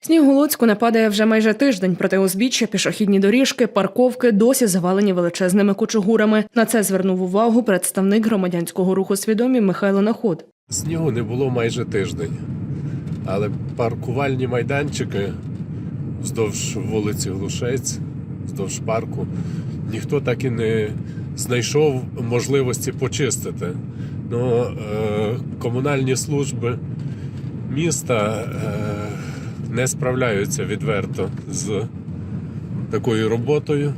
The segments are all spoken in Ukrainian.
Сніг у Луцьку не вже майже тиждень, проте узбіччя, пішохідні доріжки, парковки досі завалені величезними кучугурами. На це звернув увагу представник громадянського руху свідомі Михайло Наход. Снігу не було майже тиждень, але паркувальні майданчики вздовж вулиці Глушець, вздовж парку, ніхто так і не знайшов можливості почистити. Ну, е, комунальні служби міста е, не справляються відверто з такою роботою.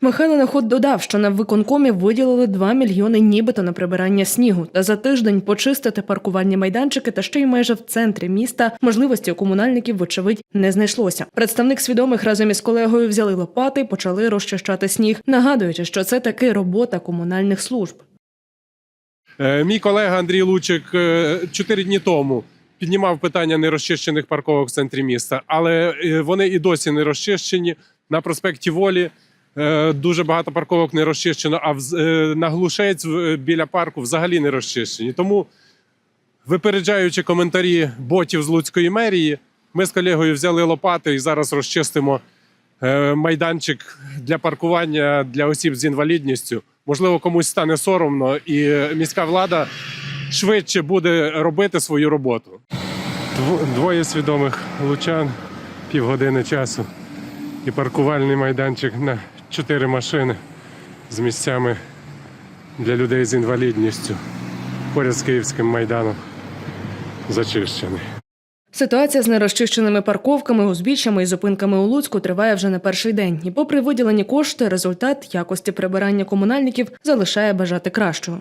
Михайло Наход додав, що на виконкомі виділили 2 мільйони нібито на прибирання снігу. Та за тиждень почистити паркувальні майданчики та ще й майже в центрі міста можливості у комунальників, вочевидь, не знайшлося. Представник свідомих разом із колегою взяли лопати, і почали розчищати сніг, нагадуючи, що це таки робота комунальних служб. Е, Мій колега Андрій Лучик е, чотири дні тому піднімав питання нерозчищених парковок в центрі міста, але е, вони і досі не розчищені. На проспекті Волі е, дуже багато парковок не розчищено, а е, на глушець біля парку взагалі не розчищені. Тому, випереджаючи коментарі ботів з Луцької мерії, ми з колегою взяли лопати і зараз розчистимо майданчик для паркування для осіб з інвалідністю. Можливо, комусь стане соромно, і міська влада швидше буде робити свою роботу. Двоє свідомих лучан, півгодини часу і паркувальний майданчик на чотири машини з місцями для людей з інвалідністю поряд з Київським майданом зачищений. Ситуація з нерозчищеними парковками, узбіччями і зупинками у Луцьку триває вже не перший день. І попри виділені кошти, результат якості прибирання комунальників залишає бажати кращого.